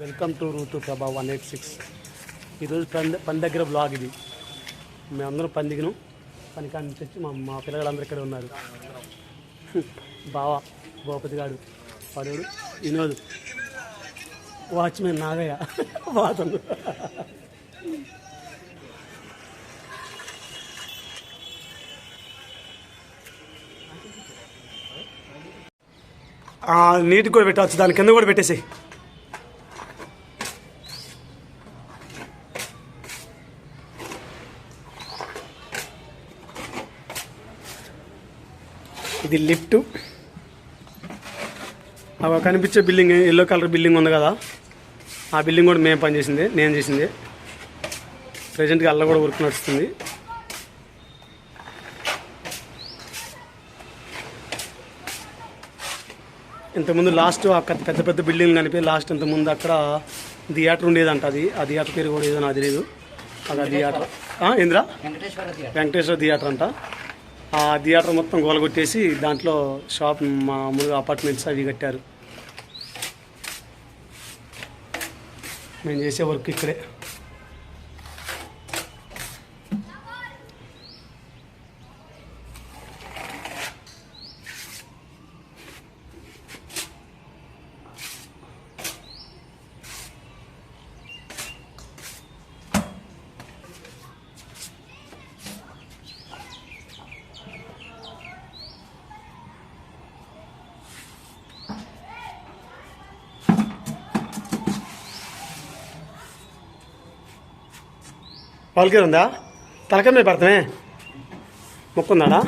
Welcome to Ruthu Prabha one eight six. ఈరోజు పని పని దగ్గర బ్లాగ్ ఇది. మేమందరం పని దిగినాం పని కాడి నుంచి వచ్చి మా మా పిల్లలందరూ ఇక్కడ ఉన్నారు. బావ భూపతి గాడు వాడు వినోద్. వాచ్మెన్ నాగయ్య. వాతను. నీటి కూడా పెట్టవచ్చు. దాని కింద కూడా పెట్టేసి ఇది లిఫ్ట్. అవి కనిపించే బిల్డింగ్ ఎల్లో కలర్ బిల్డింగ్ ఉంది కదా. ఆ బిల్డింగ్ కూడా మేము పనిచేసింది నేను చేసింది. ప్రజెంట్గా అల్ల కూడా వర్క్ నడుస్తుంది. ఇంతకుముందు లాస్ట్ అక్కడ పెద్ద పెద్ద బిల్డింగ్ కనిపి లాస్ట్ ఇంతకుముందు అక్కడ థియేటర్ ఉండేదంట అది. ఆ థియేటర్ పేరు కూడా ఏదో నాకు తెలియదు అది ఆ థియేటర్. థియేటర్. వెంకటేశ్వర థియేటర్ అంట. ఆ థియేటర్ మొత్తం గోలగొట్టేసి దాంట్లో షాప్ మామూలుగా అపార్ట్మెంట్స్ అవి కట్టారు. మేము చేసే వర్క్ ఇక్కడే. వాళ్ళకి ఉందా? తలకాయ మీద పడతామే. మొక్కుందాడా?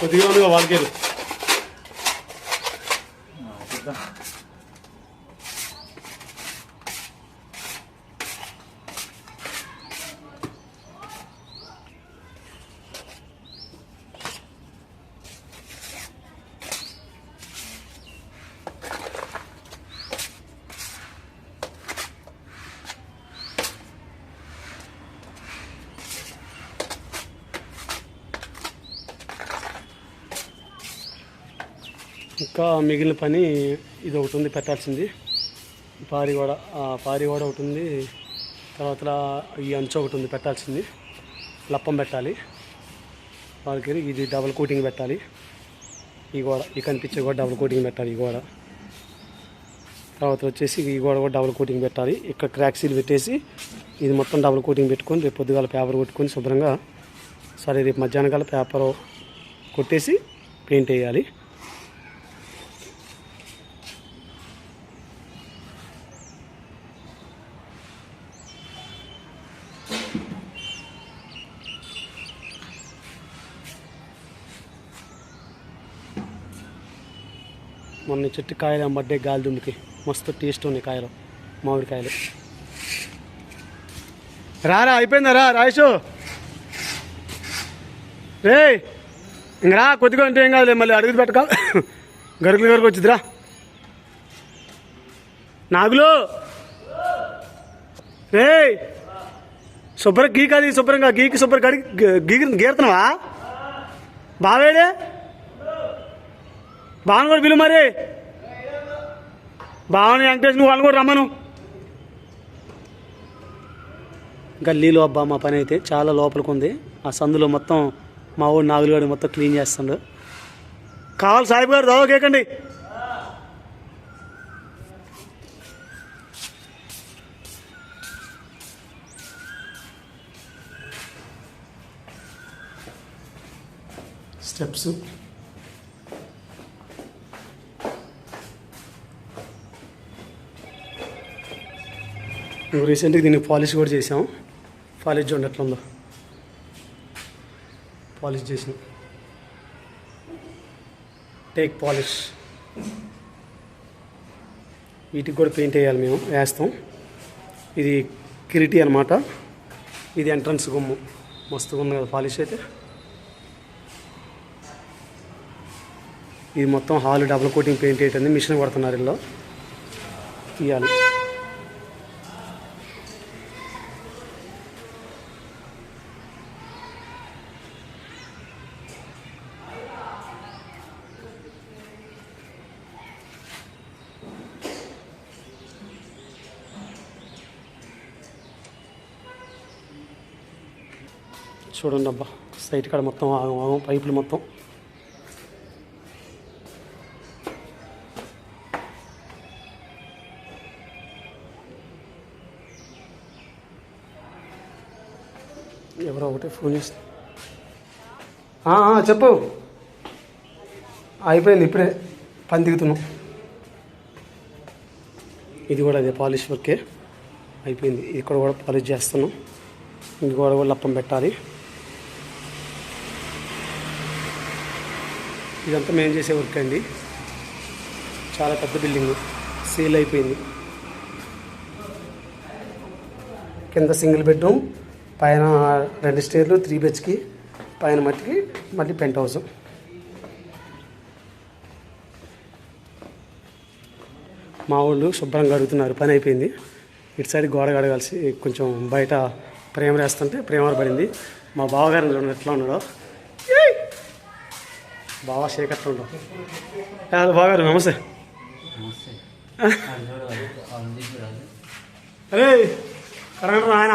కొద్దిగా ఉందిగా వాళ్ళకి ఇంకా మిగిలిన పని ఇది ఒకటి ఉంది పెట్టాల్సింది. పారి పారిగోడ పారి ఒకటి ఉంది తర్వాత ఈ అంచు ఒకటి ఉంది పెట్టాల్సింది. లప్పం పెట్టాలి. వాళ్ళకి ఇది డబుల్ కోటింగ్ పెట్టాలి. ఈ గోడ ఈ కనిపించే కూడా డబుల్ కోటింగ్ పెట్టాలి ఈ గోడ. తర్వాత వచ్చేసి ఈ గోడ కూడా డబుల్ కోటింగ్ పెట్టాలి. ఇక్కడ క్రాక్ సీల్ పెట్టేసి ఇది మొత్తం డబుల్ కోటింగ్ పెట్టుకొని రేపు పొద్దుగాల పేపర్ కొట్టుకొని శుభ్రంగా సరే రేపు మధ్యాహ్నం కాల పేపర్ కొట్టేసి పెయింట్ వేయాలి. మొన్న చెట్టు కాయలు అమ్మడ్డే గాలి దుమ్మికి మస్తు టేస్ట్ ఉన్నాయి కాయలు మామిడికాయలు రారా అయిపోయిందా? రా రాయేషు రే ఇంక రా కొద్దిగా అంటే ఏం కాదులే మళ్ళీ అడుగులు పెట్టక. గరుగులు గరుకు వచ్చిందిరా నాగులు. రే శుభ్రం గీకాది శుభ్రంగా గీకి శుభ్రం గడి గీ గీరుతున్నావా? బావేడే. బావని కూడా పిలు మరి. బావని వెంకటేష్ నువ్వు వాళ్ళని కూడా రమ్మను. గల్లీలో అబ్బా మా పని అయితే చాలా లోపలికి ఉంది. ఆ సందులో మొత్తం మా ఊడు నాగులుగాడు మొత్తం క్లీన్ చేస్తుండు. కావాలి సాహిబ్ గారు దావకేకండి స్టెప్స్. నువ్వు రీసెంట్గా దీన్ని పాలిష్ కూడా చేసాం పాలిష్ చూడండి ఎట్లా ఉందో. పాలిష్ చేసాం టేక్ పాలిష్ వీటికి కూడా పెయింట్ వేయాలి మేము వేస్తాం. ఇది కిరిటి అనమాట ఇది ఎంట్రన్స్ గుమ్ము. మస్తుగా ఉంది కదా పాలిష్ అయితే. ఇది మొత్తం హాల్ డబుల్ కోటింగ్ పెయింట్ వేయటండి మిషన్ కొడుతున్నారు ఇల్లు తీయాలి. చూడండి అబ్బా సైట్ కాడ మొత్తం ఆగం ఆగం పైపులు మొత్తం. ఎవరో ఒకటి ఫోన్ చేస్తా. చెప్పు. అయిపోయింది ఇప్పుడే పని దిగుతున్నాం. ఇది కూడా అదే పాలిష్ వర్కే. అయిపోయింది ఇక్కడ కూడా పాలిష్ చేస్తున్నాం. ఇది కూడా లప్పం పెట్టాలి. ఇదంతా మేము చేసే వర్క్ అండి. చాలా పెద్ద బిల్డింగ్. సేల్ అయిపోయింది. కింద సింగిల్ బెడ్రూమ్ పైన రెండు స్టేర్లు త్రీ బెడ్స్కి పైన మట్టికి మళ్ళీ పెంట్ హౌస్. మా వాళ్ళు శుభ్రంగా అడుగుతున్నారు. పని అయిపోయింది. ఇటు సైడ్ గోడ కడగాల్సి కొంచెం బయట ప్రేమ వేస్తుంటే ప్రేమ పడింది. మా బావగారు ఎట్లా ఉన్నాడో బావ షేక్ ఎట్లా ఉండవు హలో బావగారు నమస్తే అరే కరెంట్ ఆయన.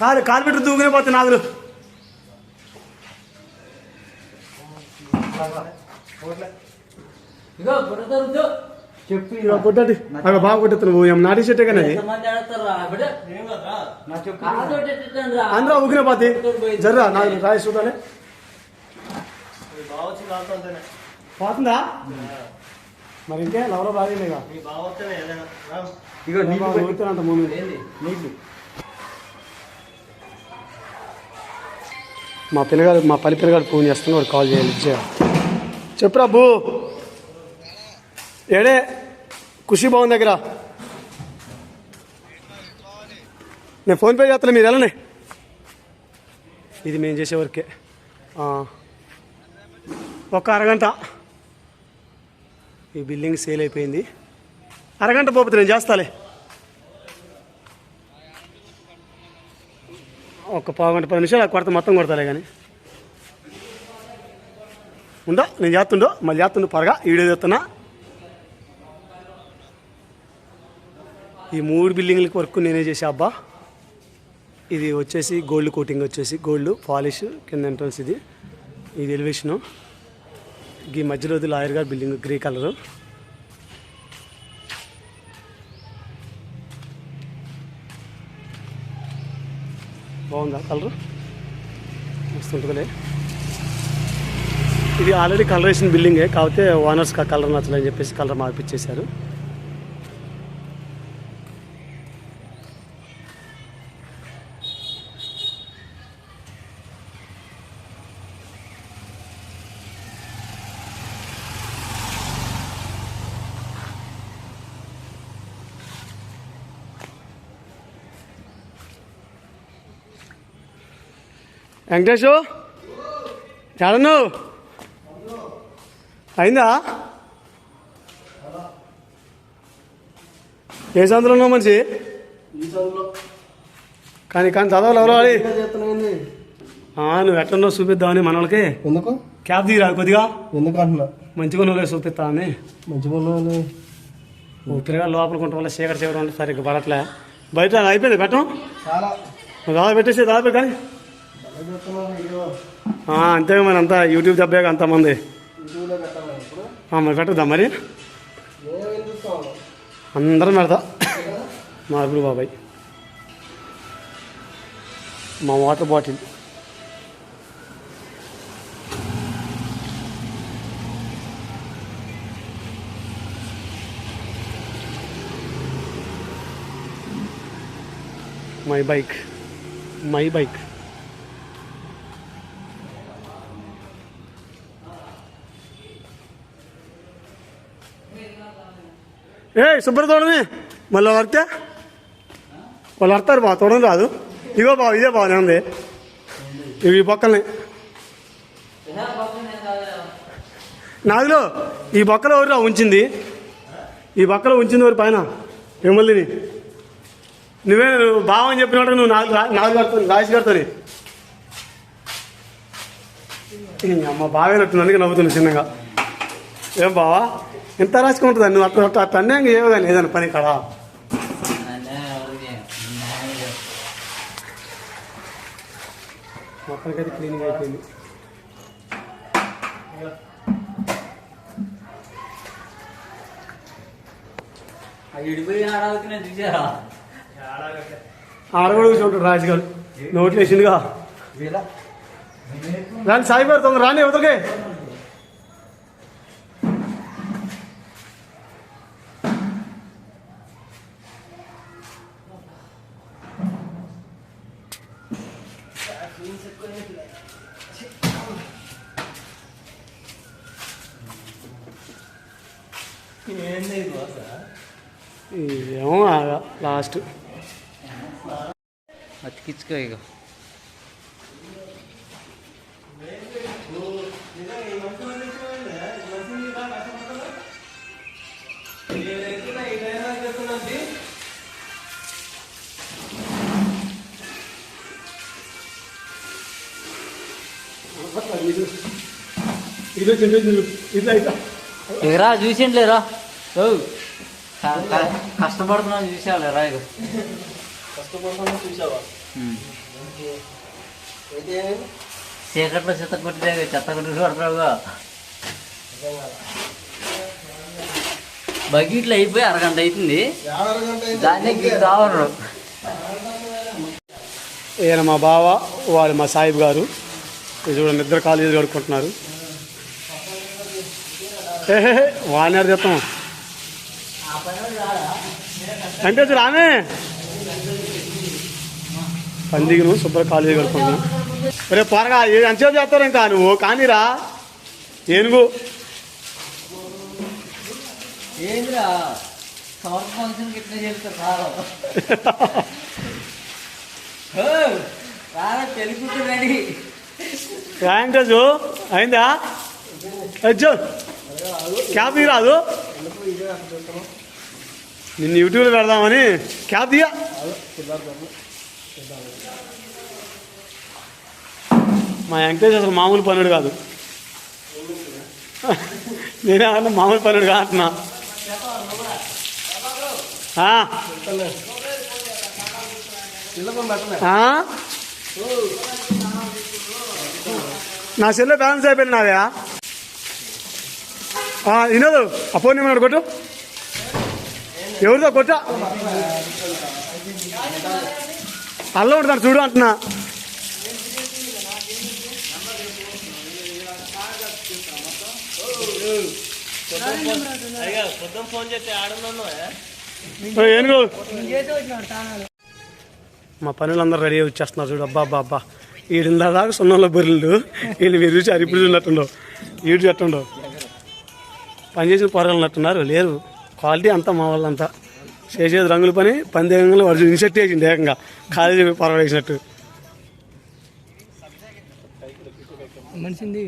కాదు కాలు పెట్టి దూకునే పోతే నాదులు ఇగో చెప్పి ఇక కొట్టండి. అక్కడ బాగా కొట్టేస్తాను నువ్వు ఏం నాటి చెట్టే కానీ నా. అందరూ ఊకినే పోతే జర్రా నాకు రాయి చూడాలి. పోతుందా? మరి ఇంకే? లవలో బాగా మూమెంట్ నీకు మా పిల్లగాడు మా పల్లి పిల్లగాడు ఫోన్ చేస్తున్నా వాడు కాల్ చేయాలి. చెప్పురా బూ. ఏడే? ఖుషి బాగుంది దగ్గర. నేను ఫోన్పే చేస్తాను మీరు వెళ్ళనే ఇది మేము చేసే వరకే. ఒక అరగంట. ఈ బిల్డింగ్ సేల్ అయిపోయింది. అరగంట పోతే నేను చేస్తాలే. ఒక పావు గంట పది నిమిషాలు కొడత మొత్తం కొడతాలే కానీ. ఉందా? నేను చేస్తుండో? మళ్ళీ చేస్తుండో పరగా వీడియో చేస్తున్నా ఈ మూడు బిల్డింగ్లకి వర్క్ నేనే చేసా అబ్బా. ఇది వచ్చేసి గోల్డ్ కోటింగ్ వచ్చేసి గోల్డ్ పాలిష్ కింద ఎంట్రన్స్ ఇది. ఇది ఎలివేషను ఈ మధ్యలో ఇది లాయర్ గారు బిల్డింగ్ గ్రే కలరు. బాగుందా కలరు? వస్తుంటుందిలే. ఇది ఆల్రెడీ కలర్ వేసిన బిల్డింగే కాకపోతే ఓనర్స్కి ఆ కలర్ నచ్చలేని చెప్పేసి కలర్ మార్పిచ్చేశారు వెంకటేషు చాడను అయిందా? ఏ సందులో ఉన్నావు మనిషి? కానీ కానీ చదవాలి ఎవరో ఆ, నువ్వు ఎట్లున్నావు చూపిద్దామని మన వాళ్ళకి ఎందుకు? క్యాబ్ దిగిరా కొద్దిగా? ఎందుకు అంటున్నా మంచిగా నువ్వు చూపిస్తా అని మంచిగా ఉన్నాను ఓ పిల్లగా లోపల కొంట వల్ల చీకటి చీకటి అంటే సరిగ్గా పడట్లే. బయట అయిపోయింది పెట్టం? చాలా. నువ్వు దాదాపు పెట్టేసి దాదాపు కానీ. అంతే మరి అంతా యూట్యూబ్ చెప్పాక అంతమంది. మరి పెట్టద్దా మరి? అందరం పెడతా. మార్పులు బాబాయ్. మా water bottle. My bike my bike ఏ శుభ్ర తోడని మళ్ళీ వర్తే వాళ్ళు అడతారు బా తోడని రాదు. ఇగో బావ ఇదే బాగానే ఉంది. ఇవి ఈ పక్కనే నాగులో ఈ బొక్కలో ఎవరు ఉంచింది? ఈ బొక్కలో ఉంచింది ఎవరు పైన? ఎమ్మెల్యేని నువ్వే నువ్వు బావని చెప్పినట్టు నువ్వు నాలుగు నాలుగు కడుతుంది రాసి కడుతుంది అమ్మ బాగానట్టుంది అందుకే నవ్వుతుంది చిన్నగా. ఏం బావా? ఎంత రాసుకుంటుంది ఉంటుంది నువ్వు? అట్లా అట్లా అన్యాయంగా చేయవు కానీ ఏదైనా పని చేస్తా. మొత్తానికైతే క్లీనింగ్ అయిపోయింది. ఆడగొడు కూర్చుంటాడు రాజుగారు నోట్లు వేసిందిగా రాని సాయిబారు తొందర రాని ఎవరికి ఏమో లాస్ట్. అతికించుకో ఇక ఇది చిన్న ఇకరా చూసిండ్లేరా? ఓ క- క- కష్టపడుతున్నావు చూసావులేరా ఇక చూసావా? చీకట్లో చెత్త కొట్టితే చెత్త కొట్టి కొడతావుగా బకెట్లు అయిపోయి అరగంట అవుతుంది గీకు కావరు ఈయన మా బావ వాళ్ళు మా సాహిబ్ గారు. ఇది చూడండి ఇద్దరు కాలేజీలు కడుక్కుంటున్నారు. ఆడ చెప్తాం అంటే ఆమె. పందికి నువ్వు శుభ్ర కాలేజీ కడుక్కుంటున్నావు రేపు త్వరగా ఏ- ఎంతసేపు చేస్తారు ఇంకా నువ్వు? కానీరా. ఏనుగు. వెంకటేషు అయిందా? అచ్చో క్యాబ్ తీరాదు రాదు నిన్ను యూట్యూబ్లో పెడదామని క్యాబ్ తీయ. మా వెంకటేష్ అసలు మామూలు పనుడు కాదు. నేనే అన్న మామూలు పనుడు కాదు అంటున్నా. నా సెల్లో బ్యాలెన్స్ అయిపోయింది నాదే. వినోదు అపోని ఫోన్ ఏమన్నాడు కొట్టు. ఎవరిదో కొట్ట. అల్లం ఉంటాను చూడు అంటున్నా. మా పనులందరూ రెడీ వచ్చేస్తున్నారు చూడు. అబ్బా అబ్బా అబ్బా. ఈడిందా దాకా సున్నంలో బొర్రెలు. వీళ్ళు మీరు చూసి అరిపుడు ఉన్నట్టుండవు. ఈడు చెట్టుండవు పని చేసిన పొరగలున్నట్టున్నారు లేరు. క్వాలిటీ అంతా మా వాళ్ళంతా. చేసేది రంగుల పని పందేయంగా వాడు ఇన్సెట్ చేసింది ఏకంగా. కాలేజీ పొరగలు వేసినట్టు. మనిషింది.